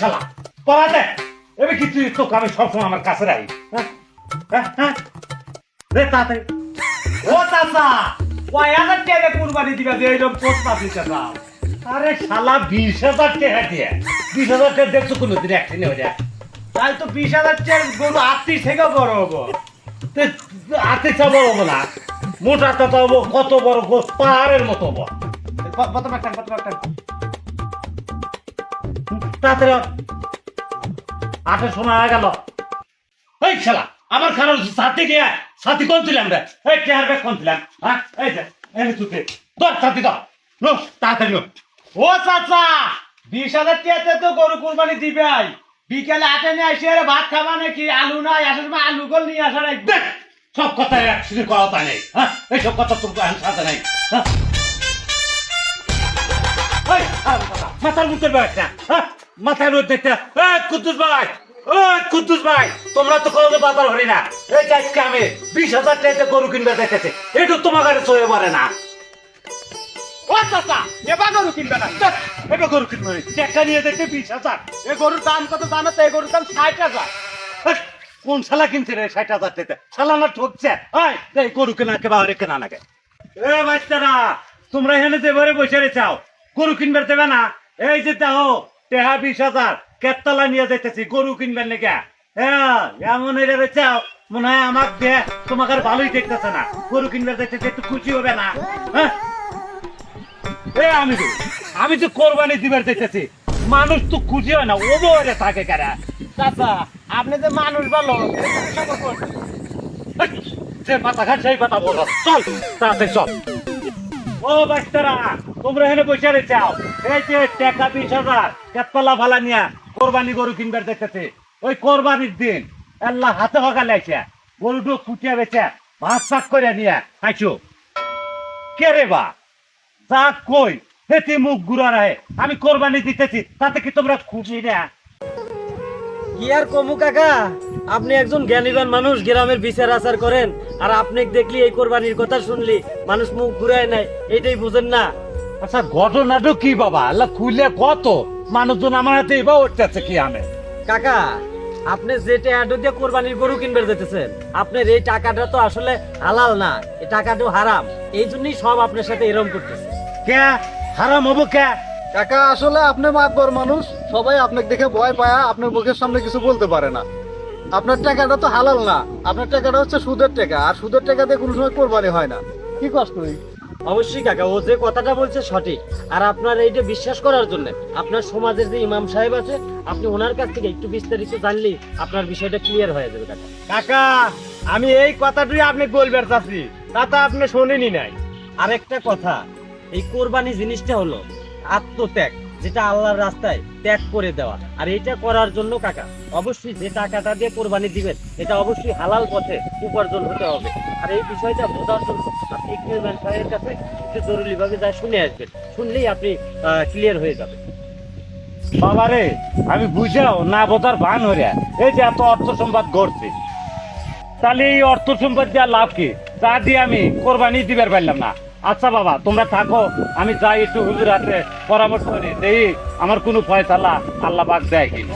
শালা পড়াতে এবার কি তুই তোকে আমি সবসময় আমার কাছে রাখি? হ্যাঁ? হ্যাঁ? হ্যাঁ? রে তাড়াতাড়ি। ও চাচা, কয় হাজার টাকা কুরবানি দিবা যে এইরকম পোস্ট পাবলিক চাও আরে শালা, বিশ হাজার টাকা দিয়ে। বিশ হাজার টাকা দেখছ কোনোদিন একদিনে হয়ে যায়। তাই তো বিশ হাজার টাকা গরু আত্মি থেকে বড় হব। আত্মি চা বড় হব না। মোটা তো কত বড় পাহাড়ের মতো হব। একটা একটা। আটের সময় গেল। এই শালা, আমার খারাপ সাথে গিয়া সাথী কোন ছিলাম রে? এই ব্যাগ কোন ছিলাম হ্যাঁ? এই যে এনে তুই নো তাড়াতাড়ি নো ও চাচা, বিশ হাজার টাকাতে তো গরু কুরবানি দিবে আই। বিকেলে আটে নিয়ে আসে, আরে ভাত খাবা নাকি? আলু নাই, আসার সময় আলু গোল নিয়ে আসার দেখ, সব কথা একসাথে কথা নেই। হ্যাঁ? এই সব কথা তোর সাথে নাই। হ্যাঁ? মাথার মুখের না হ্যাঁ? মধ্যে একটা এই, কুদ্দুস ভাই কুদ্দুস ভাই তোমরা তো কোনো বাজার হরি না। এই আজকে আমি বিশ হাজার টাকাতে গরু কিনবে দেখেছি একটু তোমার কাছে চলে পারে না। ও চাচা এবার গরু কিনবে না। ধ্যাৎ, এটা গরু কিনবে না। টাকা নিয়ে দেখতে বিশ হাজার। এ গরুর দাম কত জানো তো? এই গরুর দাম ষাট হাজার। কোন শালা কিনছে রে ষাট হাজার টাকা? শালা না ঠকছে। এই, গরু কেনা কে বাহারে কেনা নাকি এ বাচ্চারা তোমরা এখানে যে ঘরে বসে রেছাও গরু কিনবে দেবে না। এই যে দেখো টেহা বিশ হাজার, কেতলা নিয়ে গরু কিনবেন নাকি? হ্যাঁ এমন রেছাও মনে হয় আমার দেহ তোমাকে ভালোই দেখতেছে না। গরু কিনবে একটু খুশি হবে না হ্যাঁ? আমি তো আমি তো কোরবানি দিবার দেখতেছি মানুষ তো খুশি হয় না ও বলে থাকে কারা। চাচা, আপনি যে মানুষ ভালো, সে মাথা ঘাট সেই কথা বলো। চল, তাড়াতাড়ি চল। ও বাচ্চারা! তোমরা এখানে বসে রেছাও এই যে টাকা বিশ হাজার কেতলা ভালা নিয়া কোরবানি গরু কিনবার দেখতেছে। ওই কোরবানির দিন আল্লাহ হাতে হকালে আইসা গরুটো কুটিয়া বেচা, ভাত শাক করে নিয়া খাইছো। কে রে বা? যা কই, হেতে মুখ ঘুরা রাহে। আমি কোরবানি দিতেছি, তাতে কি তোমরা খুশি না? কি আর কমু কাকা? আপনি একজন জ্ঞানীবান মানুষ, গ্রামের বিচার আচার করেন। আর আপনি দেখলি এই কোরবানির কথা শুনলি, মানুষ মুখ ঘুরায় নাই এটাই বুঝেন না। আচ্ছা ঘটনাটা কি বাবা? আল্লাহ খুলে কত? মানুষজন আমার হাতে এবার উঠতেছে কি আমি কাকা আপনি যে টাকাটা দিয়ে কোরবানির গরু কিনবে যেতেছেন আপনার এই টাকাটা তো আসলে হালাল না এই টাকাটা হারাম। এই জন্যই সব আপনার সাথে এরম করতেছে। কে? হারাম হব কে? কাকা আসলে আপনি মাতবর মানুষ সবাই আপনাকে দেখে ভয় পায়া আপনার মুখের সামনে কিছু বলতে পারে না। আপনার টাকাটা তো হালাল না আপনার টাকাটা হচ্ছে সুদের টাকা আর সুদের টাকা দিয়ে কোনো সময় কোরবানি হয় না। কি কষ্ট অবশ্যই কাকা, ও যে কথাটা বলছে সঠিক। আর আপনার এইটা বিশ্বাস করার জন্য, আপনার সমাজের যে ইমাম সাহেব আছে, আপনি ওনার কাছ থেকে একটু বিস্তারিত জানলেই আপনার বিষয়টা ক্লিয়ার হয়ে যাবে কাকা। কাকা, আমি এই কথাটাই আপনি বলবেন চাচি, তা তো আপনি শোনেনি নাই। আরেকটা কথা, এই কোরবানি জিনিসটা হলো আত্মত্যাগ। যেটা আল্লাহর রাস্তায় ত্যাগ করে দেওয়া। আর এটা করার জন্য কাকা, অবশ্যই যে টাকাটা দিয়ে কোরবানি দিবেন, এটা অবশ্যই হালাল পথে উপার্জন হতে হবে। আর এই বিষয়টা বোঝার জন্য আপনি ইকরিমান সাহেবের কাছে একটু জরুরি ভাবে যা শুনে আসবেন। শুনলেই আপনি ক্লিয়ার হয়ে যাবেন বাবারে আমি বুঝাও, না বোঝার ভান হরিয়া এই যে এত অর্থ সম্পদ গড়ছে। তাহলে এই অর্থ সম্পদ দেওয়ার লাভ কি? তা দিয়ে আমি কোরবানি দিবার পারলাম না। আচ্ছা বাবা, তোমরা থাকো, আমি যাই একটু হুজুর হাতে পরামর্শ করি দেই আমার কোনো ফয়সালা আল্লাহ বাক দেয় কিনা।